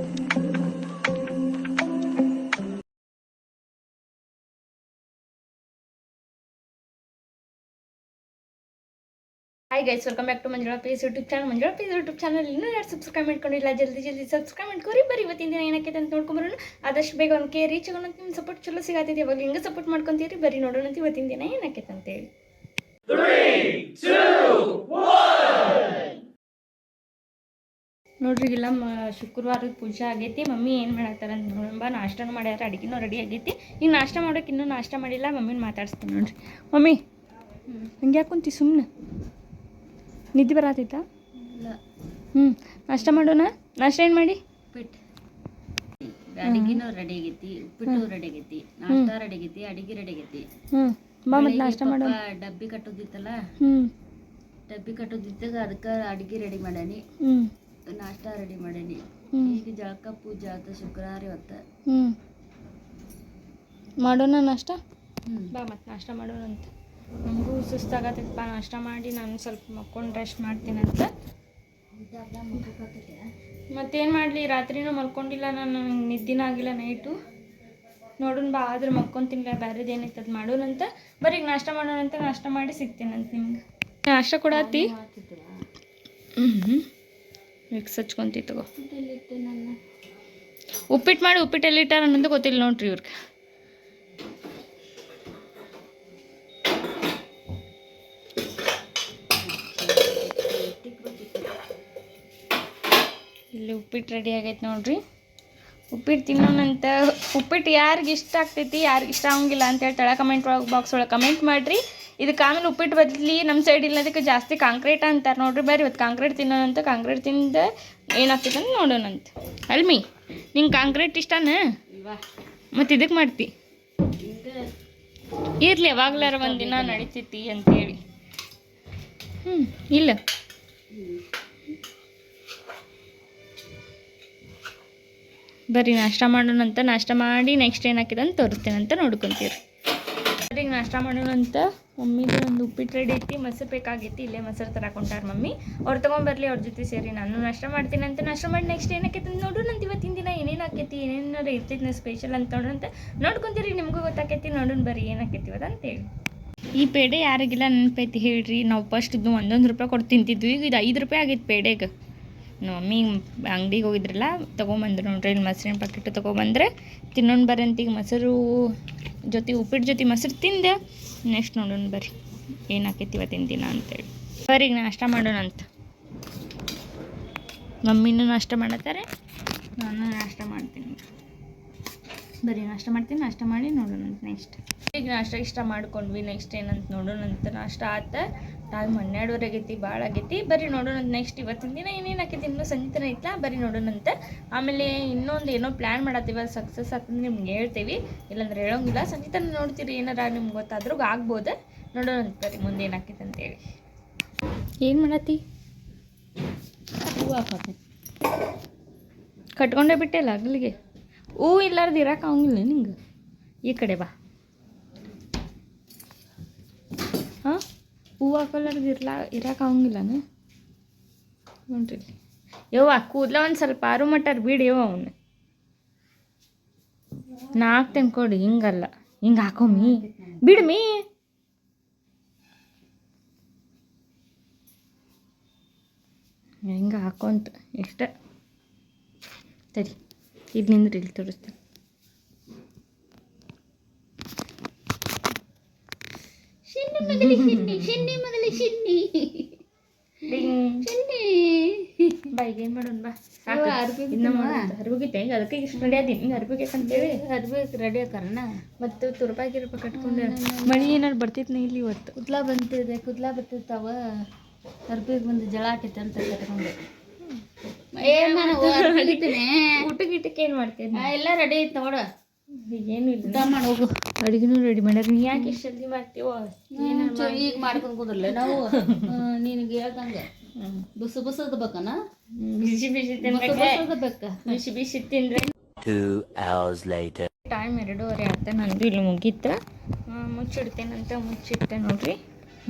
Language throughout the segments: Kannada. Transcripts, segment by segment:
Hi guys welcome back to Manjula peace YouTube channel Manjula peace YouTube channel ಇನ್ನೂ ಯಾರು ಸಬ್ಸ್ಕ್ರೈಬ್ ಮಾಡ್ಕೊಂಡಿಲ್ಲ, ಜಲ್ದಿ ಜಲ್ದಿ ಸಬ್ಸ್ಕ್ರೈಬ್ ಮಾಡ್ಕೊರಿ. ಬರೀ ಇವತ್ತಿನ ದಿನ ಏನಕ್ಕೆ ಅಂತ ನೋಡ್ಕೊಂಬರೋಣ ಆದಷ್ಟು ಬೇಗ ಒಂದು ಕೆ ರೀಚ್ ಆಗೋಣ ನಿಮ್ಮ ಸಪೋರ್ಟ್ ಚಲೋ ಸಿಗತ್ತೈತಿ ಅವಾಗ ಹಿಂಗೆ ಸಪೋರ್ಟ್ ಮಾಡ್ಕೊಂತೀರಿ, ಬರಿ ನೋಡೋಣ ಇವತ್ತಿನ ದಿನ ಏನಕ್ಕೆ ಅಂತೇಳಿ. ನೋಡ್ರಿ ಇಲ್ಲ ಮ ಶುಕ್ರವಾರದ ಪೂಜೆ ಆಗೈತಿ. ಮಮ್ಮಿ ಏನು ಮಾಡತ್ತಾರ ಅಂತ ನೋಡಂಬ ನಾಷ್ಟನೂ ಮಾಡ್ಯಾರ ಅಡುಗೆನೂ ರೆಡಿ ಆಗೈತಿ. ಈಗ ನಾಷ್ಟ ಮಾಡೋಕೆ ಇನ್ನೂ ನಾಷ್ಟ ಮಾಡಿಲ್ಲ ಮಮ್ಮಿನ ಮಾತಾಡ್ಸ್ತೀನಿ ನೋಡ್ರಿ. ಮಮ್ಮಿ ಹಂಗೆ ಕುಂತಿ ಸುಮ್ಮನೆ ನಿದ್ದೆ ಬರತೈತಾ? ಹ್ಞೂ ನಾಷ್ಟ ಮಾಡೋಣ? ನಾಷ್ಟ ಏನು ಮಾಡಿ? ಉಪ್ಪಿಟ್ಟು. ಅಡಿಗೆನೂ ರೆಡಿ ಆಗೈತಿ ಉಪ್ಪಿಟ್ಟು ರೆಡಿ ಆಗೈತಿ. ನಾಷ್ಟ ರೆಡಿ ಆಗೈತಿ ಅಡಿಗೆ ರೆಡಿ ಆಗೈತಿ. ಹ್ಞೂ ಬಾ ಮತ್ತೆ ನಾಷ್ಟ ಮಾಡೋಣ. ಡಬ್ಬಿ ಕಟ್ಟೋದಿತ್ತಲ್ಲ? ಹ್ಞೂ ಡಬ್ಬಿ ಕಟ್ಟೋದಿದ್ದಾಗ ಅದಕ್ಕೆ ಅಡಿಗೆ ರೆಡಿ ಮಾಡ್ಯಾನಿ ಹ್ಞೂ ನಾಷ್ಟ ರೆಡಿ ಮಾಡೇನಿ. ಈಗ ಜಳಕ ಪೂಜೆ ಆತ ಶುಕ್ರವಾರ ಇವತ್ತ. ಹ್ಞೂ ಮಾಡೋಣ ನಾಷ್ಟ? ಹ್ಮ್. ಬಾ ಮತ್ತೆ ನಾಷ್ಟ ಮಾಡೋಣ ಅಂತ. ನಮಗೂ ಸುಸ್ತಾಗತ್ತಪ್ಪ ನಾಷ್ಟ ಮಾಡಿ ನಾನು ಸ್ವಲ್ಪ ಮಕ್ಕೊಂಡು ರೆಸ್ಟ್ ಮಾಡ್ತೀನಂತ ಮತ್ತೇನು ಮಾಡಲಿ ರಾತ್ರಿನೂ ಮಲ್ಕೊಂಡಿಲ್ಲ ನಾನು ನಂಗೆ ನಿದ್ದಿನ ಆಗಿಲ್ಲ ನೈಟು. ನೋಡೋಣ ಬಾ ಆದ್ರೆ ಮಕ್ಕೊಂತಿನ್ಲ ಬೇರೆದು ಏನೈತೆ ಅದು ಮಾಡೋಣಂತ ಬರೀಗ ನಾಷ್ಟ ಮಾಡೋಣಂತ ನಾಷ್ಟ ಮಾಡಿ ಸಿಗ್ತೀನಂತ ನಿಮ್ಗೆ. ನಾಷ್ಟ ಕೊಡತ್ತಿ? ಹ್ಞೂ ಮಿಕ್ಸ್ ಹಚ್ಕೊಂತಿ ತಗೋ. ಉಪ್ಪಿಟ್ಟು ಮಾಡಿ ಉಪ್ಪಿಟ್ಟಲ್ಲಿ ಇಟ್ಟಾರ ಅನ್ನೋದು ಗೊತ್ತಿಲ್ಲ ನೋಡ್ರಿ ಇವ್ರಿಗೆ. ಇಲ್ಲಿ ಉಪ್ಪಿಟ್ಟು ರೆಡಿ ಆಗೈತೆ ನೋಡ್ರಿ. ಉಪ್ಪಿಟ್ಟು ತಿನ್ನೋಣಂತ ಉಪ್ಪಿಟ್ಟು ಯಾರಿಗೆ ಇಷ್ಟ ಆಗ್ತೈತಿ ಯಾರಿಗೆ ಇಷ್ಟ ಆಗಂಗಿಲ್ಲ ಅಂತೇಳಿ ತಳ ಕಮೆಂಟ್ ಒಳಗೆ ಬಾಕ್ಸ್ ಒಳಗೆ ಕಮೆಂಟ್ ಮಾಡಿರಿ. ಇದಕ್ಕೆ ಆಮೇಲೆ ಉಪ್ಪಿಟ್ಟು ಬದಲಿ ನಮ್ಮ ಸೈಡ್ ಇಲ್ಲದಕ್ಕೆ ಜಾಸ್ತಿ ಕಾಂಕ್ರೀಟ್ ಅಂತಾರೆ. ನೋಡ್ರಿ ಬರ್ರಿ, ಇವತ್ತು ಕಾಂಕ್ರೀಟ್ ತಿನ್ನೋಣಂತ, ಕಾಂಕ್ರೀಟ್ ತಿಂದ ಏನಾಗ್ತೈತೆ ಅಂತ ನೋಡೋಣಂತ. ಅಲ್ಮಿ, ನಿಂಗೆ ಕಾಂಕ್ರೀಟ್ ಇಷ್ಟನಾ? ಮತ್ತು ಇದಕ್ಕೆ ಮಾಡ್ತಿ? ಇರಲಿ, ಯಾವಾಗ್ಲಾರ ಒಂದಿನ ನಡಿತೈತಿ ಅಂತೇಳಿ ಹ್ಞೂ ಇಲ್ಲ. ಬರ್ರಿ, ನಾಷ್ಟ ಮಾಡೋಣಂತ, ನಾಷ್ಟ ಮಾಡಿ ನೆಕ್ಸ್ಟ್ ಏನಾಕಿದೆ ಅಂತ ತೋರಿಸ್ತೇನೆ ಅಂತ ಬರ್ರಿ ಈಗ ನಾಷ್ಟ ಮಾಡೋಣಂತ ಮಮ್ಮಿದು ಒಂದು ಉಪ್ಪಿಟ್ಟು ರೆಡಿ ಐತಿ, ಮೊಸರು ಬೇಕಾಗೈತಿ ಇಲ್ಲೇ ಮೊಸರು ತರಾಕೊಂಟಾರ ಮಮ್ಮಿ. ಅವ್ರು ತೊಗೊಂಬರ್ಲಿ ಅವ್ರ ಜೊತೆ ಸೇರಿ ನಾನು ನಾಷ್ಟ ಮಾಡ್ತೀನಿ ಅಂತ. ನಾಷ್ಟ ಮಾಡಿ ನೆಕ್ಸ್ಟ್ ಏನಕ್ಕೆ ನೋಡು ನಂತ ಇವತ್ತಿನ ದಿನ ಏನೇನು ಆಕೈತಿ, ಏನೇನಾರು ಇರ್ತೈತಿ ಸ್ಪೆಷಲ್ ಅಂತ ನೋಡೋಣಂತ ನೋಡ್ಕೊಂತೀರಿ, ನಿಮಗೂ ಗೊತ್ತಾಕೈತಿ, ನೋಡೋಣ ಬರ್ರಿ ಏನಾಕೈತಿ ಇವತ್ತು ಅಂತೇಳಿ ಈ ಪೇಡೆ ಯಾರಿಗಿಲ್ಲ ನೆನಪೈತಿ ಹೇಳ್ರಿ. ನಾವು ಫಸ್ಟ್ ಇದು ಒಂದೊಂದು ರೂಪಾಯಿ ಕೊಟ್ಟು ತಿಂತಿದ್ವಿ, ಈಗ ಇದು ಐದು ರೂಪಾಯಿ ಆಗೈತೆ ಪೇಡೆಗೆ. ನಮ್ಮ ಮಮ್ಮಿ ಅಂಗಡಿಗೆ ಹೋಗಿದ್ರಲ್ಲ, ತೊಗೊಂಬಂದ್ರು ನೋಡ್ರಿ, ಇಲ್ಲಿ ಮೊಸರಿನ ಪ್ಯಾಕೆಟ್ ತೊಗೊಬಂದ್ರೆ. ತಿನ್ನೋಣ ಬರಂತೀಗ ಮೊಸರು ಜೊತೆ ಉಪ್ಪಿಟ್ಟು ಜೊತೆ ಮೊಸರು ತಿಂದೆ. ನೆಕ್ಸ್ಟ್ ನೋಡೋಣ ಬರ್ರಿ. ಏನಾಕೈತಿ ಇವತ್ತಿನ ದಿನ ಅಂತೇಳಿ. ಈಗ ನಾಷ್ಟ ಮಾಡೋಣ ಅಂತ. ಮಮ್ಮಿನೂ ನಾಷ್ಟ ಮಾಡತ್ತಾರೆ. ನಾನು ನಾಷ್ಟ ಮಾಡ್ತೀನಿ. ಬರೀ ನಾಷ್ಟ ಮಾಡ್ತೀನಿ. ನಾಷ್ಟ ಮಾಡಿ ನೋಡೋಣ ನೆಕ್ಸ್ಟ್ ಈಗ ನಾಷ್ಟ ಇಷ್ಟ ಮಾಡ್ಕೊಂಡ್ವಿ. ನೆಕ್ಸ್ಟ್ ಏನಂತ ನೋಡೋಣ ಅಂತ ನಾಷ್ಟ ಆತ. ಟೈಮ್ ಹನ್ನೆರಡುವರೆ ಆಗೈತಿ, ಭಾಳ ಆಗೈತಿ. ಬರ್ರಿ ನೋಡೋಣ ನೆಕ್ಸ್ಟ್ ಇವತ್ತಿನ ದಿನ ಏನೇನು ಆಕೈತಿ, ಇನ್ನೂ ಸಂಜಿತನ ಐತ್ಲಾ? ಬರ್ರಿ ನೋಡೋಣಂತೆ ಆಮೇಲೆ ಇನ್ನೊಂದು ಏನೋ ಪ್ಲ್ಯಾನ್ ಮಾಡತ್ತೀವಿ ಅದು ಸಕ್ಸಸ್ ಆಗ್ತದೆ ನಿಮ್ಗೆ ಹೇಳ್ತೀವಿ. ಇಲ್ಲಾಂದ್ರೆ ಹೇಳೋಂಗಿಲ್ಲ. ಸಂಜಿತನ ನೋಡ್ತೀರಿ, ಏನಾರ ನಿಮ್ಗೆ ಗೊತ್ತಾದ್ರೂ ಆಗ್ಬೋದು. ನೋಡೋಣ ಅಂತ ಬರೀ ಮುಂದೆ ಏನಾಕೈತೆ ಅಂತೇಳಿ ಏನು ಮಾಡತ್ತಿ? ಹೂವು ಹಾಕತ್ತೆ. ಕಟ್ಕೊಂಡೇ ಬಿಟ್ಟೆಲ್ಲ ಅಗಲಿಗೆ? ಹೂ ಇಲ್ಲಾರ್ದು ಆಗಂಗಿಲ್ಲ ನಿಂಗೆ? ಈ ಕಡೆ ಬಾ ಹಾಂ ಹೂ ಕಲರ್ದು ಇರ್ಲಾ ಇರಕ್ಕೆ ಆಗಂಗಿಲ್ಲನ ನೋಡ್ರಿ. ಯವ್ವ, ಕೂದಲ ಒಂದು ಸ್ವಲ್ಪ ಆರು ಮಟ್ಟಾರ ಬಿಡಿ ಯವ್ವ ಅವನ್ನ ನಾ ಹಾಕ್ತೇನೆ ಕೊಡಿ ಹಿಂಗಲ್ಲ. ಹಿಂಗೆ ಹಾಕೋಮಿ. ಬಿಡ್ಮಿ. ಹಿಂಗೆ ಹಾಕೊಂತ ಇಷ್ಟ ಸರಿ ಇದು ನಿಂದ್ರಿ ಇಲ್ಲಿ ತೋರಿಸ್ತೇನೆ. ಶಿನ್ನಿ ಶಿನ್ನಿ ಶಿನ್ನಿ. ಶಿನ್ನಿ. ಏನು ಮಾಡೋಣ ಬಾ. ಅರ್ಬಿ ಇನ್ನ ಬಿತ್ತನವ? ಅರ್ಬಿಗಿತ್ತೆ ಹಿಂಗೆ ಅದಕ್ಕೆ ಇಷ್ಟು ರೆಡಿ ಹಿಂಗೆ ಮತ್ತು ಗಿರ್ಪಾಯಿ ಕಟ್ಕೊಂಡು. ಮಳಿ ಏನಾರು ಬರ್ತಿತ್ತು ಇಲ್ಲಿ ಇವತ್ತು? ಕುದ್ಲಾ ಬಂತಿದೆ ಕುದ್ಲಾ ಬರ್ತಿರ್ತಾವ ಅರ್ಬಿಗೆ ಬಂದು ಜಳ ಆಕೈತೆ ಅಂತ ಕಟ್ಕೊಂಡು ಏ ನಾನು ಅರ್ಬಿ ಹಿಡಿತೀನಿ. ಊಟ ಗೀಟಕ್ಕೆ ಏನು ಮಾಡ್ತೀನಿ ಎಲ್ಲ ರೆಡಿ ಐತೆ ನೋಡ. ಏನು ಇಲ್ಲ. ಮಾಡಿ ಹೋಗು. ಅಡುಗೆನೂ ರೆಡಿ ಮಾಡ್ಯಾರ ನೀ ಯಾಕೆ ಇಷ್ಟು ಜಲ್ದಿ ಮಾಡ್ತೀವೋ? ಈಗ ಮಾಡ್ಕೊಂಡ್ ಕುದ್ರಲ್ಲ ನಾವು? ನಿನಗೆ ಹೇಳ್ದಂಗೆ ಬಸು ಬಸದ ಬೇಕನ? ಬಿಸಿ ಬಿಸಿ ತಿನ್ಬೇಕು ಬುಸದ ಬೇಕ? ಬಿಸಿ ಬಿಸಿ ತಿಂದ್ರೆ ಟೂ ಅವರ್ಸ್ ಲೇಟರ್ ಟೈಮ್ ಎರಡೂವರೆ ಆಗ್ತಾ ನಂದು ಇಲ್ಲಿ ಮುಗೀತ? ಮುಚ್ಚಿಡ್ತೇನಂತ ಮುಚ್ಚಿಟ್ಟೆ ನೋಡ್ರಿ.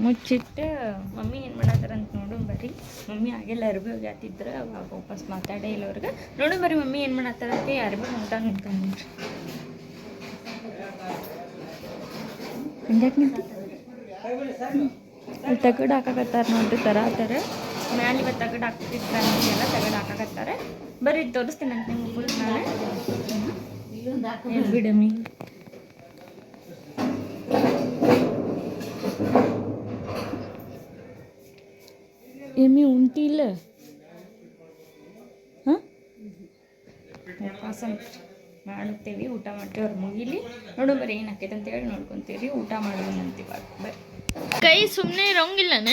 ಮುಚ್ಚಿಟ್ಟು ಮಮ್ಮಿ ಏನು ಮಾಡತ್ತಾರ ಅಂತ ನೋಡು ಬರ್ರಿ. ಮಮ್ಮಿ ಆಗೆಲ್ಲ ಅರ್ಬಿ ಹೋಗಿ ಆತಿದ್ರೆ ಅವಾಗ ವಾಪಸ್ ಮಾತಾಡೇ ಇಲ್ಲ ಅವ್ರಿಗೆ. ನೋಡು ಬರ್ರಿ ಮಮ್ಮಿ ಏನು ಮಾಡಾತಾರ ಅಂತ ಅರ್ಬಿ ಊಟ ಹಿಂಗ್ಯಾಕೆ ನಿಂತು ತಗಡು ಹಾಕಾಕತ್ತಾರ ನೋಡ್ರಿ ತರಾತಾರ. ಮ್ಯಾಲೆ ಇವತ್ತು ತಗಡು ಹಾಕ್ತಿರ್ತಾರೆ ಎಲ್ಲ ತಗಡು ಹಾಕಕತ್ತಾರೆ. ಬರ್ರಿ ತೋರಿಸ್ತೀನಿ ಅಂತ ನಿಮ್ಗೆ ಫುಲ್ ನಾಳೆ ಬಿಡಮ್ಮಿ ಎಮ್ಮಿ ಉಂಟಿ ಇಲ್ಲ? ಹಾಂ? ಮಾಡುತ್ತೇವೆ, ಊಟ ಮಾಡ್ತೇವೆ, ಅವ್ರು ಮುಗಿಲಿ. ನೋಡು ಬರೀ ಏನು ಆಕೈತೆ ಅಂತ ಹೇಳಿ ನೋಡ್ಕೊತೀವಿ ಊಟ ಮಾಡೋದಂತ ಬರ್ರಿ ಕೈ ಸುಮ್ಮನೆ ಇರೋಂಗಿಲ್ಲನ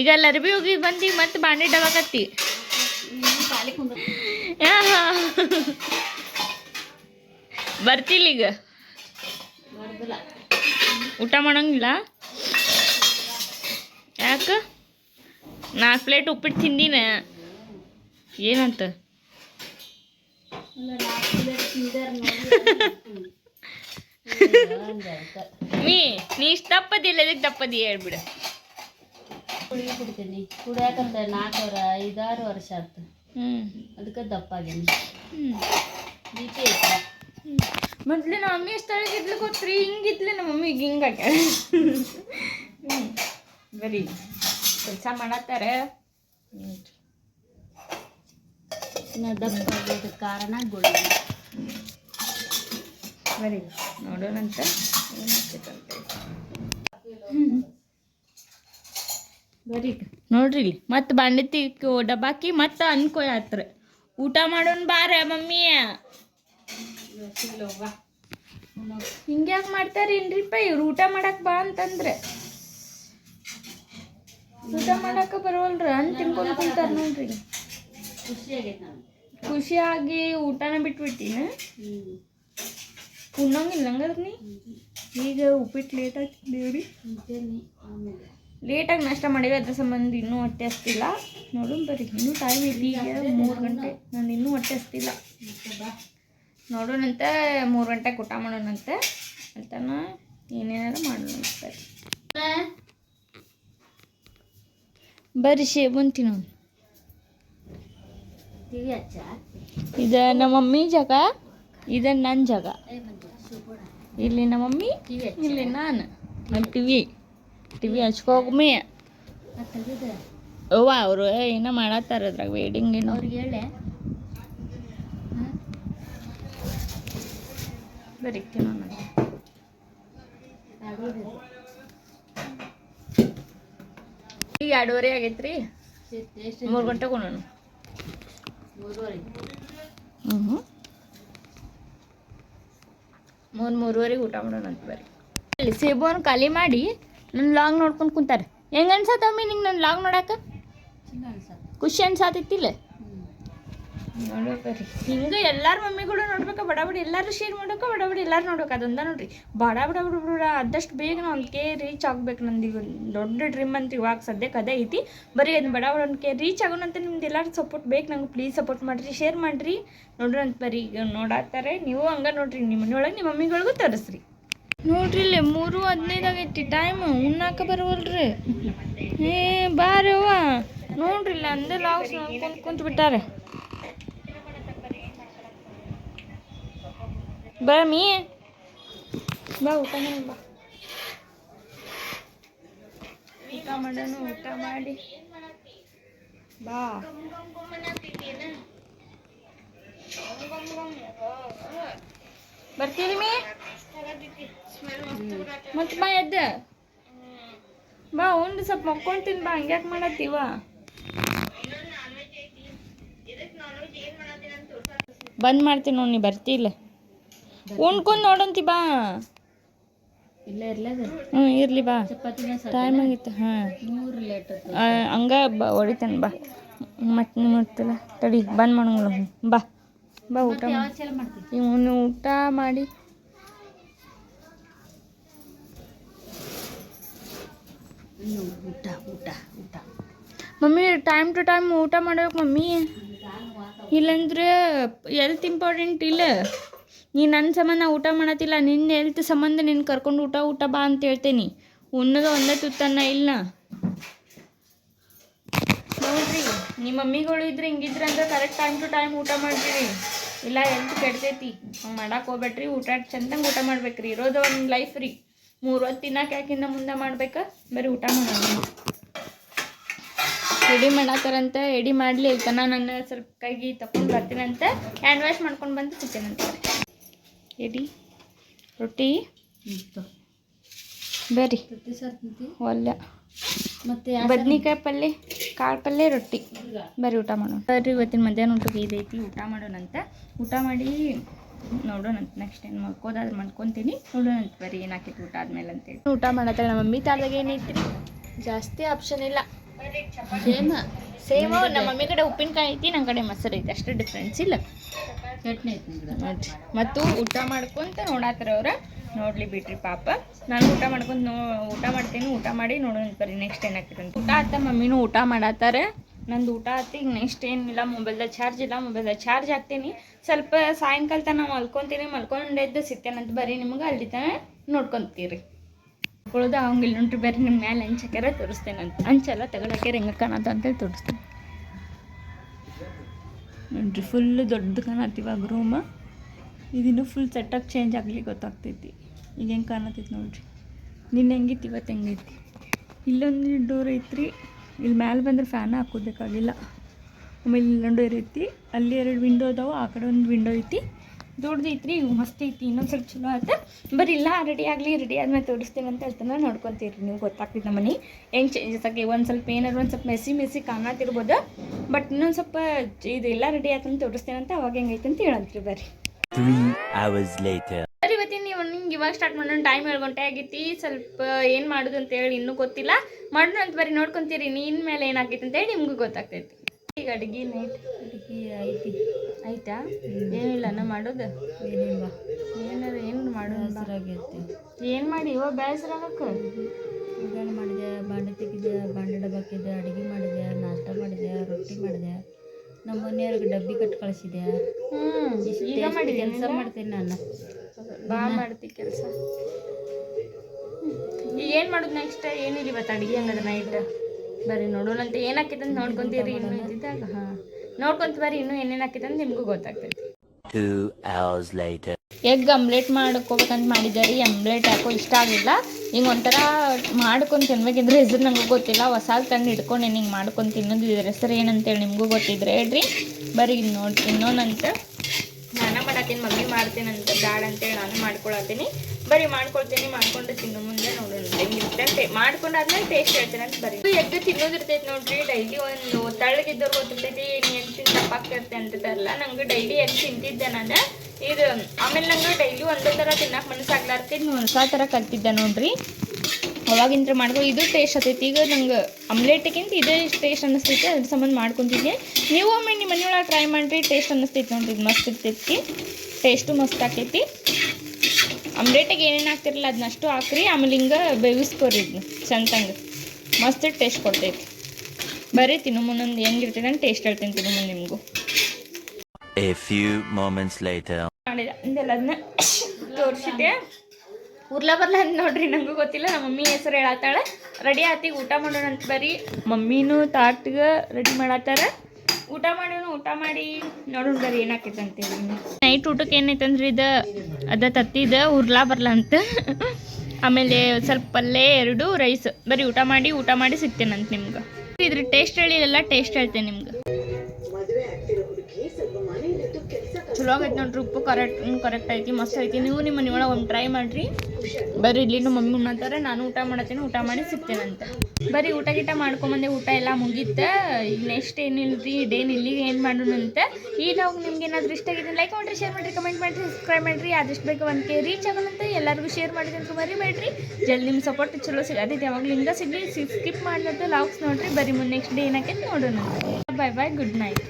ಈಗ ಅಲ್ಲಿ ಅರ್ಬಿ ಹೋಗಿ ಬಂದು ಮತ್ತೆ ಬಾಂಡೆ ಡಬಾಕತ್ತಿ ಬರ್ತಿಲ್ಲ ಈಗ. ಊಟ ಮಾಡೋಂಗಿಲ್ಲ? ಯಾಕೆ? ನಾಲ್ಕು ಪ್ಲೇಟ್ ಉಪ್ಪಿಟ್ಟು ತಿಂದಿನ. ಏನಂತ? ಮೀ ನೀ ಇಷ್ಟು ದಪ್ಪದಿಲ್ಲ ಇದಕ್ಕೆ ದಪ್ಪದಿ ಹೇಳ್ಬಿಡ. ಕುಡಿಗೆ ಕುಡಿತೀನಿ. ಕುಡಿಯಾಕಂದ್ರೆ ನಾಲ್ಕೂವರ ಐದಾರು ವರ್ಷ ಆಯ್ತು. ಹ್ಞೂ ಅದಕ್ಕೆ ದಪ್ಪ ಆಗೇನಿ ಹ್ಞೂ ಬಿ ಪಿ ಐತ ಮೊದ್ಲು ನಮ್ಮ ಮಮ್ಮಿ ಎಷ್ಟು ಇದ್ಲು ಗೊತ್ತ್ರಿ? ಹಿಂಗಿದ್ಲು ನಮ್ಮ ಮಮ್ಮಿಗೆ ಹಿಂಗಾಕ ಹ್ಞೂ ಬರೀ ಕೆಲಸ ಮಾಡತ್ತಾರ? ಇನ್ನು ದಪ್ಪ ಆಗೋದಕ್ಕೆ ಕಾರಣ ಗುಳಿಗೆ. ಬರೀ ನೋಡೋಣಂತ ಬರೀ ನೋಡ್ರಿ ಮತ್ತೆ ಬಾಂಡೆ ತಿಕ್ಕೋ, ಡಬ್ಬಾಕಿ ಮತ್ತೆ ಅನ್ಕೊಳತ್ರ ಊಟ ಮಾಡೋಣ ಬಾರ ಮಮ್ಮಿ. ಹಿಂಗ್ಯಾಕ್ ಮಾಡ್ತಾರೇನ್ರಿಪ್ಪ ಇವ್ರು? ಊಟ ಮಾಡಕ್ ಬಾ ಅಂತಂದ್ರೆ. ಊಟ ಮಾಡಕ ಬರೋಲ್ರ ಅಂತ ತಿನ್ಕೊಂಡು ಕುಂತಾರ ನೋಡ್ರಿ ಖುಷಿ ನಾನು ಖುಷಿಯಾಗಿ ಊಟನ ಬಿಟ್ಬಿಟ್ಟಿನ? ಉಣ್ಣಂಗಿಲ್ಲ ಹಂಗಾದ್ರೆ ನೀ? ಈಗ ಉಪ್ಪಿಟ್ಟು ಲೇಟಾಗಿ ತಿಂದೇವ್ರಿ ಆಮೇಲೆ. ಲೇಟಾಗಿ ನಾಷ್ಟ ಮಾಡೀವಿ ಅದ್ರ ಸಂಬಂಧ ಇನ್ನೂ ಹೊಟ್ಟೆ ಹಸ್ತಿಲ್ಲ. ನೋಡು ಬರ್ರಿ ಇನ್ನೂ ಟೈಮ್ ಇಲ್ಲಿ. ಈಗ ಮೂರು ಗಂಟೆ. ನಾನು ಇನ್ನೂ ಹೊಟ್ಟೆ ಹಸ್ತಿಲ್ಲ. ನೋಡೋಣಂತೆ ಮೂರು ಗಂಟೆಗೆ ಊಟ ಮಾಡೋಣಂತೆ ಅಂತನ ಏನೇನಾರು ಮಾಡೋಣ ಬರ್ರಿ ಬರ್ರಿ ಶೇಬನ್ ತಿನ್ನೋಣ ಇದು ನಮ್ಮ ಮಮ್ಮಿ ಜಾಗ ಇದು ನನ್ನ ಜಾಗ. ಇಲ್ಲಿ ನಮ್ಮ ಮಮ್ಮಿ ಇಲ್ಲಿ ನಾನು. ನಮ್ಮ ಟಿವಿ. ಟಿವಿ ಹಚ್ಕೋಗಮ್ಮಿ ತೆಗೆದ ಅವ್ವ ಅವರು ಏನೋ ಮಾಡತ್ತಾರ ಅದ್ರಾಗ ವೇಡಿಂಗ್ ಏನೋ ಅವ್ರಿಗೆ ಹೇಳೆ. ಬರೀ ಈಗ ಎರಡೂವರೆ ಆಗೈತ್ರಿ. ಮೂರು ಗಂಟೆಗೆ ಮೂರುವರೆ ಹ್ಞೂ ಮೂರು ಮೂರುವರೆಗೆ ಊಟ ಮಾಡೋಣ ಅಂತ ಅಲ್ಲಿ ಸೇಬುವನ್ನು ಖಾಲಿ ಮಾಡಿ ನನ್ನ ಲಾಂಗ್ ನೋಡ್ಕೊಂಡು ಕುಂತಾರೆ. ಹೆಂಗೆ ಅನ್ಸತ್ತಮ್ಮಿ ನಿಂಗೆ ನನ್ನ ಲಾಗ್ ನೋಡಕ್ಕೆ ಖುಷಿ ಅನ್ಸಾತೈತಿಲ್ಲ ಹ್ಞೂ ನೋಡೋ ಬರ್ರಿ ಹಿಂಗೆ ಎಲ್ಲಾರ ಮಮ್ಮಿಗಳು ನೋಡ್ಬೇಕು, ಬಡ ಬಡ ಎಲ್ಲರೂ ಶೇರ್ ಮಾಡೋಕೆ ಬಡ ಬಡ ಎಲ್ಲರೂ ನೋಡ್ಬೇಕು, ಅದೊಂದ ನೋಡ್ರಿ. ಬಡ ಬಡ ಬಡ ಬಡ ಆದಷ್ಟು ಬೇಗ ನಾವು ಅದಕ್ಕೆ ರೀಚ್ ಆಗ್ಬೇಕು ನಂದು ಈಗ, ದೊಡ್ಡ ಡ್ರೀಮ್ ಅಂತ ಇವಾಗ ಸದ್ಯಕ್ಕೆ ಅದೇ ಐತಿ. ಬರೀ ಅದು ಬಡ ಬಡ ಅದಕ್ಕೆ ರೀಚ್ ಆಗೋಣಂತ ನಿಮ್ದು ಎಲ್ಲರೂ ಸಪೋರ್ಟ್ ಬೇಕು, ನಂಗೆ ಪ್ಲೀಸ್ ಸಪೋರ್ಟ್ ಮಾಡಿರಿ ಶೇರ್ ಮಾಡಿರಿ. ನೋಡ್ರಿ ಅಂತ ಬರೀ ಈಗ ನೋಡಾತಾರೆ ನೀವು ಹಂಗೆ ನೋಡ್ರಿ ನಿಮ್ಮ ಮನೆಯೊಳಗೆ ನಿಮ್ಮ ಮಮ್ಮಿಗಳಿಗೂ ತರಿಸ್ರಿ. ನೋಡ್ರಿ ಇಲ್ಲಿ ಮೂರು ಹದಿನೈದು ಆಗೈತಿ ಟೈಮ್ ಉಣ್ಣಾಕ ಬರವಲ್ರಿ. ಏ ಬಾರವ್ವ. ನೋಡ್ರಿ ಇಲ್ಲ ಅಂದೆ ಲಾಸ್ ನೋಡ್ಕೊಂಡು ಕುಂತು ಬಿಟ್ಟಾರೆ ಬಾ ಮೀ ಬಾ ಊಟ ಮಾಡಿ ಬಾ ಊಟ ಮಾಡೋಣ ಊಟ ಮಾಡಿ ಬಾ ಬರ್ತೀರಿ ಮೀ ಮತ್ತೆ ಬಾ ಎದ್ದ. ಬಾ ಉಂಡು ಸ್ವಲ್ಪ ಮಕ್ಕೊಂತೀನಿ ಬಾ ಹಂಗ್ಯಾಕೆ ಮಾಡತ್ತೀವ ಬಂದ್ ಮಾಡ್ತೀನಿ ನೋಡಿ ನೀ ಬರ್ತಿಲ್ಲ. ಉಣ್ಕೊಂಡು ನೋಡಂತಿ ಬಾ. ಇಲ್ಲ ಇರ್ಲದ ಹ್ಞೂ ಇರಲಿ ಬಾ. ಟೈಮ್ ಆಗಿತ್ತು ಹಾಂ. ಹಂಗ ಬ ಹೊಡಿತೇನೆ ಬಾ. ಮತ್ತೆ ನೀವು ಇರ್ತಲ್ಲ ತಡಿ ಬಂದ್ ಮಾಡೋಂಗಿಲ್ಲ ಬಾ. ಬಾ ಊಟ ಇವನು ಊಟ ಮಾಡಿ. ಇನ್ನು ಊಟ ಊಟ ಊಟ. ಮಮ್ಮಿ ಟೈಮ್ ಟು ಟೈಮ್ ಊಟ ಮಾಡ್ಬೇಕು ಮಮ್ಮಿ. ಇಲ್ಲಂದ್ರೆ ಎಲ್ತ್ ಇಂಪಾರ್ಟೆಂಟ್ ಇಲ್ಲ. ನೀ ನನ್ನ ಸಂಬಂಧ ಊಟ ಮಾಡತ್ತಿಲ್ಲ ನಿನ್ನ ಹೆಲ್ತ್ ಸಂಬಂಧ ನಿನ್ನ ಕರ್ಕೊಂಡು ಊಟ ಊಟ ಬಾ ಅಂತ ಹೇಳ್ತೇನೆ. ಉಣ್ಣದ ಒಂದೇ ತುತ್ತನ್ನ ಇಲ್ಲ ನೋಡ್ರಿ ನಿಮ್ಮ ಮಮ್ಮಿಗಳು ಇದ್ರೆ ಹಿಂಗಿದ್ರೆ ಅಂದ್ರೆ ಕರೆಕ್ಟ್ ಟೈಮ್ ಟು ಟೈಮ್ ಊಟ ಮಾಡ್ತೀರಿ. ಇಲ್ಲ ಹೆಲ್ತ್ ಕೆಡ್ತೈತಿ. ಹಂಗೆ ಮಾಡಕ್ಕೆ ಹೋಗ್ಬೇಡ್ರಿ, ಊಟ ಚಂದಂಗೆ ಊಟ ಮಾಡ್ಬೇಕ್ರಿ. ಇರೋದು ಒಂದು ಲೈಫ್ ರೀ. ಮೂರು ಹೊತ್ತು ತಿನ್ನಕ್ಕೆ ಯಾಕಿಂದ ಮುಂದೆ ಮಾಡ್ಬೇಕಾ? ಬರೀ ಊಟ ಮಾಡೋಣ ಎಡಿ ಮಾಡಾಕರಂತ ಎಡಿ ಮಾಡಲಿ ತನ ನನ್ನ ಸ್ವಲ್ಪ ಕೈಗೆ ತಗೊಂಡು ಬರ್ತೀನಂತೆ. ಹ್ಯಾಂಡ್ ವಾಶ್ ಮಾಡ್ಕೊಂಡು ಬಂದು ತಿಂತೇನಂತ. ಎಡಿ? ರೊಟ್ಟಿ? ಬರ್ರಿ. ಒಲ್ಲ. ಮತ್ತೆ ಬದ್ನಿಕಾಯಿ ಪಲ್ಯ ಕಾಳು ಪಲ್ಯ ರೊಟ್ಟಿ. ಬರ್ರಿ ಊಟ ಮಾಡೋಣ. ಬರ್ರಿ ಇವತ್ತಿನ ಮಧ್ಯಾಹ್ನ ಊಟಕ್ಕೆ ಇದೈತಿ ಊಟ ಮಾಡೋಣಂತ. ಊಟ ಮಾಡಿ ನೋಡೋಣಂತ ನೆಕ್ಸ್ಟ್ ಏನು ಮಾಡ್ಕೋದಾದ್ರೆ ಮಾಡ್ಕೊತೀನಿ ನೋಡೋಣಂತ ಬರ್ರಿ ಏನಾಕೈತಿ ಊಟ ಆದ್ಮೇಲೆ ಅಂತೇಳಿ ಊಟ ಮಾಡತ್ತಾಳೆ ನಮ್ಮ ಮಮ್ಮಿ ತಾಳ್ದಾಗ ಏನೈತಿ ಜಾಸ್ತಿ ಆಪ್ಷನ್ ಇಲ್ಲ. ಸೇಮ ಸೇಮ್ ನಮ್ಮ ಮಮ್ಮಿ ಕಡೆ ಉಪ್ಪಿನಕಾಯಿ ಐತಿ ನನ್ನ ಕಡೆ ಮೊಸರು ಐತಿ. ಅಷ್ಟು ಡಿಫ್ರೆನ್ಸ್ ಇಲ್ಲ. ಚಟ್ನಿ ಐತಿ ನೋಡ್ರಿ ಮತ್ತು ಊಟ ಮಾಡ್ಕೊಂತ ನೋಡಾತ್ರ ಅವ್ರ. ನೋಡ್ಲಿ ಬಿಟ್ರಿ ಪಾಪ. ನಾನು ಊಟ ಮಾಡ್ಕೊಂತ ನೋ ಊಟ ಮಾಡ್ತೀನಿ ಊಟ ಮಾಡಿ ನೋಡೋಣ ಬರ್ರಿ ನೆಕ್ಸ್ಟ್ ಏನಾಗ್ತದೆ ಅಂತ. ಊಟ ಆತ ಮಮ್ಮಿನೂ ಊಟ ಮಾಡತ್ತಾರ. ನಂದು ಊಟ ಆತ ಈಗ ನೆಕ್ಸ್ಟ್ ಏನಿಲ್ಲ ಮೊಬೈಲ್ದಾಗ ಚಾರ್ಜ್ ಇಲ್ಲ ಮೊಬೈಲ್ದಾಗ ಚಾರ್ಜ್ ಹಾಕ್ತೀನಿ. ಸ್ವಲ್ಪ ಸಾಯಂಕಾಲ ತನಕ ಮಲ್ಕೊತೀನಿ ಮಲ್ಕೊಂಡೆದ್ದು ಸಿಗ್ತೇನೆ ಸಿಗ್ತೇನಂತ ಬರ್ರಿ ನಿಮ್ಗೆ ಅಲ್ಲಿ ತಾನೇ ನೋಡ್ಕೊಂತೀರಿ. ಉಳ್ದ ಅವಂಗಿಲ್ಲ ನೋಡ್ರಿ ಬೇರೆ ನಿಮ್ಮ ಮ್ಯಾಲೆ ತೋರಿಸ್ತೇನೆ ಅಂತ. ಹಂಚಲ್ಲ ತಗೊಳಕ್ಕೆ ಹೆಂಗೆ ಕಾಣತ್ತ ಅಂತೇಳಿ ತೋರಿಸ್ತೇನೆ. ನೋಡ್ರಿ ಫುಲ್ ದೊಡ್ಡ ಕಾಣತ್ತೀವಾಗ ರೂಮ ಇದನ್ನು ಫುಲ್ ಸೆಟ್ಟಾಗಿ ಚೇಂಜ್ ಆಗಲಿ ಗೊತ್ತಾಗ್ತೈತಿ. ಈಗ ಹೆಂಗೆ ಕಾಣತೈತಿ ನೋಡ್ರಿ. ನಿನ್ನ ಹೆಂಗಿತ್ತು ಇವತ್ತು ಹೆಂಗೈತಿ? ಇಲ್ಲೊಂದು ಡೋರ್ ಐತ್ರಿ. ಇಲ್ಲಿ ಮ್ಯಾಲೆ ಬಂದ್ರೆ ಫ್ಯಾನ್ ಹಾಕೋಬೇಕಾಗಿಲ್ಲ ಆಮೇಲೆ ಇಲ್ಲೊಂದು ಡೋರ್ ಐತಿ. ಅಲ್ಲಿ ಎರಡು ವಿಂಡೋ ಅದಾವೆ, ಆ ಕಡೆ ಒಂದು ವಿಂಡೋ ಐತಿ. ದೊಡ್ಡದು ಐತ್ರಿ ಇವು ಮಸ್ತ್ ಐತಿ ಇನ್ನೊಂದು ಸ್ವಲ್ಪ ಚಲೋ ಆಯ್ತು ಬರೀ ಇಲ್ಲ ರೆಡಿ ಆಗಲಿ ರೆಡಿ ಆದ್ಮೇಲೆ ತೋರಿಸ್ತೀನಿ ಅಂತ ಹೇಳ್ತಾನೆ ನೋಡ್ಕೊತೀರಿ ನೀವು ಗೊತ್ತಾಗ್ತೈತಿ ನಮ್ಮ ಮನೆ ಹೆಂಗೆ ಚೇಂಜಸ್ ಆಗಿ ಒಂದು ಸ್ವಲ್ಪ ಏನಾದ್ರು ಒಂದು ಸ್ವಲ್ಪ ಮೆಸಿ ಮೆಸಿ ಕಾಣತಿರ್ಬೋದು ಬಟ್ ಇನ್ನೊಂದು ಸ್ವಲ್ಪ ಇದು ಎಲ್ಲ ರೆಡಿ ಆಯ್ತು ಅಂತ ತೋರಿಸ್ತೀನಿ ಅಂತ ಅವಾಗ ಹೆಂಗೈತೆ ಅಂತ ಹೇಳಂತ್ರಿ ಬರ್ರಿ. ಸರಿ ಇವತ್ತಿನ ನೀವು ನಿಂಗೆ ಇವಾಗ ಸ್ಟಾರ್ಟ್ ಮಾಡೋಣ ಟೈಮ್ ಏಳು ಗಂಟೆ ಆಗೈತಿ ಸ್ವಲ್ಪ ಏನು ಮಾಡೋದು ಅಂತ ಹೇಳಿ ಇನ್ನೂ ಗೊತ್ತಿಲ್ಲ. ಮಾಡೋಣ ಅಂತ ಬರೀ ನೋಡ್ಕೊಂತೀರಿ ನೀನ್ ಮೇಲೆ ಏನಾಗೈತೆ ಅಂತ ಹೇಳಿ ನಿಮಗೂ ಗೊತ್ತಾಗ್ತೈತಿ. ಈಗ ಅಡುಗೆ ನೈಟ್ ಅಡಿಗೆ ಐತಿ. ಆಯ್ತಾ? ಏನಿಲ್ಲ ನಾ ಮಾಡೋದು? ಏನಿಲ್ಲ. ಏನಾರ ಏನು ಹೆಸರಾಗೈತಿ ಏನು ಮಾಡಿ? ಇವಾಗ ಬೇಸರ ಆಗಕ್ಕೆ? ಒಗ್ಗರಣೆ ಮಾಡಿದೆ? ಬಾಂಡೆ ತೆಗಿದೆ ಬಾಂಡೆ ಡಬ್ಬಾಕಿದೆ ಅಡುಗೆ ಮಾಡಿದೆ ನಾಷ್ಟ ಮಾಡಿದೆ ರೊಟ್ಟಿ ಮಾಡಿದೆ. ನಮ್ಮ ಮನೆಯವ್ರಿಗೆ ಡಬ್ಬಿ ಕಟ್ಟು ಕಳಿಸಿದೆ. ಈಗ ಮಾಡಿ ಕೆಲಸ ಮಾಡ್ತೀನಿ ನಾನು. ಬಾ ಮಾಡ್ತಿ ಕೆಲಸ. ಈಗ ಏನು ಮಾಡೋದು ನೆಕ್ಸ್ಟ್ ಏನಿಲ್ಲ ಇವತ್ತು ಅಡುಗೆ ಹಂಗದ ನೈಟ್ ಬರೀ ನೋಡೋಣ ಅಂತ ಏನಾಕೈತೆ ಅಂತ ನೋಡ್ಕೊಂತೀರಿ ಇನ್ನು ಇದ್ದಿದ್ದಾಗ ಹಾಂ. ನೋಡ್ಕೊಂತ ಬರ್ರಿ ಇನ್ನೂ ಏನೇನು ಹಾಕಿದೆ ಅಂತ ನಿಮಗೂ ಗೊತ್ತಾಗ್ತೈತಿ. Two hours later. Egg omelette ಮಾಡ್ಕೋಬೇಕಂತ ಮಾಡಿದ್ದೆ ರೀ ಆಮ್ಲೆಟ್ ಯಾಕೋ ಇಷ್ಟ ಆಗಲಿಲ್ಲ. ಹಿಂಗೆ ಒಂಥರ ಮಾಡ್ಕೊಂಡು ತಿನ್ಬೇಕಿದ್ರೆ ಹೆಸರು ನಂಗೆ ಗೊತ್ತಿಲ್ಲ ಹೊಸಾದ್ ತಂದು ಇಟ್ಕೊಂಡು ಹಿಂಗೆ ಮಾಡ್ಕೊಂಡು ತಿನ್ನೋದು ಇದ್ರ ಹೆಸರು ಏನಂತೇಳಿ ನಿಮಗೂ ಗೊತ್ತಿದ್ರೆ ಹೇಳ್ರಿ. ಬರೀ ಇನ್ನು ನೋಡಿ ತಿನ್ನೋಣಂತ ನಾನು ಮಾಡತ್ತೀನಿ ಮಮ್ಮಿ ಮಾಡ್ತೀನಂತ ಬ್ಯಾಡ ಅಂತೇಳಿ ನಾನು ಮಾಡ್ಕೊಳತ್ತೀನಿ. ಬರೀ ಮಾಡ್ಕೊಳ್ತೀನಿ ಮಾಡ್ಕೊಂಡು ತಿನ್ನೋ ಮುಂದೆ ನೋಡೋಣ. ಹೆಂಗಿರುತ್ತೆ ಮಾಡ್ಕೊಂಡಾದ್ಮೇಲೆ ಟೇಸ್ಟ್ ಹೇಳ್ತೇನೆ ಅಂತ ಬರೀ. ಎದ್ದು ತಿನ್ನೋದಿರ್ತೈತಿ ನೋಡ್ರಿ ಡೈಲಿ ಒಂದು ತಳ್ಳಗಿದ್ದವ್ರು ಗೊತ್ತಿರ್ತೈತಿ ನೀ ಎಗ್ ತಿಂದು ತಪ್ಪಾಗ್ತಿರ್ತೆ ನಂಗೆ ಡೈಲಿ ಎಗ್ ತಿಂತಿದ್ದೆ ನಾನು ಇದು ಆಮೇಲೆ ನಂಗೆ ಡೈಲಿ ಒಂದೇ ಥರ ತಿನ್ನಕ್ಕೆ ಮನಸ್ಸಾಗ್ಲಾರ್ತಿದ್ ಹೊಸ ಥರ ಕಲ್ತಿದ್ದೆ ನೋಡ್ರಿ. ಅವಾಗಿಂತ್ರ ಮಾಡ್ಕೊ ಇದು ಟೇಸ್ಟ್ ಆತೈತಿ ಈಗ ನಂಗೆ ಆಮ್ಲೆಟ್ಗಿಂತ ಇದೇ ಟೇಸ್ಟ್ ಅನ್ನಿಸ್ತೈತಿ ಅದ್ರ ಸಂಬಂಧ ಮಾಡ್ಕೊತಿದ್ದೆ. ನೀವು ಒಮ್ಮೆ ನಿಮ್ಮ ಮನೆಯೊಳಗೆ ಟ್ರೈ ಮಾಡಿರಿ ಟೇಸ್ಟ್ ಅನ್ನಿಸ್ತೈತಿ ನೋಡ್ರಿ ಇದು ಮಸ್ತ್ ಇರ್ತೈತಿ. ಟೇಸ್ಟು ಮಸ್ತ್ ಆಕೈತಿ ಆಮ್ಲೆಟಿಗೆ ಏನೇನು ಹಾಕ್ತಿರಲ್ಲ ಅದನ್ನಷ್ಟು ಹಾಕ್ರಿ. ಆಮೇಲೆ ಹಿಂಗೆ ಬೇಯಿಸ್ಕೊರಿ ಇದನ್ನ ಚಂದಂಗೆ ಮಸ್ತ್ ಟೇಸ್ಟ್ ಕೊಡ್ತೈತಿ. ಬರೀ ತಿನ್ನು ಮುಂದೊಂದು ಹೆಂಗಿರ್ತೈತೆ ಅಂತ ಟೇಸ್ಟ್ ಹೇಳ್ತೀನಿ ತಿನ್ನು ಮುಂದೆ ನಿಮಗೂ. A few moments later. ಮಾಡಿದ. ಅಂದೆಲ್ಲ ಅದನ್ನ ತೋರಿಸಿದ್ದೆ. ಉರ್ಲ ಬರ್ಲ ಅಂತ ನೋಡ್ರಿ ನಂಗೂ ಗೊತ್ತಿಲ್ಲ. ನಮ್ಮ ಮಮ್ಮಿ ಹೆಸರು ಹೇಳತ್ತಾಳೆ. ರೆಡಿ ಆತಿಗೆ ಊಟ ಮಾಡೋಣ ಅಂತ ಬರೀ. ಮಮ್ಮಿನೂ ತಾಟ್ಗೆ ರೆಡಿ ಮಾಡತ್ತಾರ. ಊಟ ಮಾಡಿ ಊಟ ಮಾಡಿ ನೋಡೋಣ ಬರ್ರಿ ಏನಾಕೈತೆ ನೈಟ್ ಊಟಕ್ಕೆ ಏನೈತಂದ್ರೆ ಇದು, ಅದ ತತ್ತಿದ ಉರ್ಲಾ ಬರ್ಲ ಅಂತ. ಆಮೇಲೆ ಸ್ವಲ್ಪ ಪಲ್ಯ ಎರಡು, ರೈಸ್. ಬರೀ ಊಟ ಮಾಡಿ ಊಟ ಮಾಡಿ ಸಿಗ್ತೇನಂತ ನಿಮ್ಗೆ. ಇದ್ರ ಟೇಸ್ಟ್ ಹೇಳಿಲ್ಲ ಟೇಸ್ಟ್ ಹೇಳ್ತೇನೆ ನಿಮ್ಗೆ. ಚಲೋ ಐತಿ ನೋಡ್ರಿ, ಉಪ್ಪು ಕರೆಕ್ಟ್ ಕರೆಕ್ಟ್ ಐತಿ, ಮಸ್ತ್ ಐತಿ. ನೀವು ನಿಮ್ಮ ಮನೆಯೊಳಗೆ ಒಂದು ಟ್ರೈ ಮಾಡ್ರಿ. ಬರ್ರಿ ಇಲ್ಲಿ ನಮ್ಮ ಮಮ್ಮಿ ಉಣ್ಣತ್ತಾರೆ ನಾನು ಊಟ ಮಾಡತ್ತೀನಿ, ಊಟ ಮಾಡಿ ಸಿಗ್ತೇನಂತ. ಬರೀ ಊಟ ಗೀಟ ಮಾಡ್ಕೊಂಬಂದೆ ಊಟ ಎಲ್ಲ ಮುಗೀತ. ಈಗ ನೆಕ್ಸ್ಟ್ ಏನಿಲ್ರಿ ಡೇನ್ ಇಲ್ಲಿಗೆ ಏನು ಮಾಡೋಣ ಅಂತ ಈ ನಾವು ನಿಮ್ಗೆ ಏನಾದರೂ ಇಷ್ಟ ಆಗಿದೆ ಲೈಕ್ ಮಾಡಿರಿ ಶೇರ್ ಮಾಡಿರಿ ಕಮೆಂಟ್ ಮಾಡಿರಿ ಸಬ್ಸ್ಕ್ರೈಬ್ ಮಾಡಿರಿ. ಆದಷ್ಟು ಬೇಗ ಒಂದು ಕೆ ರೀಚ್ ಆಗೋಣಂತ ಎಲ್ಲರಿಗೂ ಶೇರ್ ಮಾಡಿದೆ ಅಂತ ಮರಿಬೇಡ್ರಿ ಜಲ್ದಿ ನಿಮ್ಮ ಸಪೋರ್ಟ್ ಚಲೋ ಸಿಗತ್ತೆ ಯಾವಾಗಲೂ ಹಿಂಗೆ ಸಿಗಲಿ ಸ್ಕಿಪ್ ಮಾಡಿದಂತೆ ಲಾಗ್ಸ್ ನೋಡ್ರಿ. ಬರೀ ಮುಂದೆ ನೆಕ್ಸ್ಟ್ ಡೇ ಏನಾಕೈತೆ ನೋಡೋಣ. ಬಾಯ್ ಬಾಯ್ ಗುಡ್ ನೈಟ್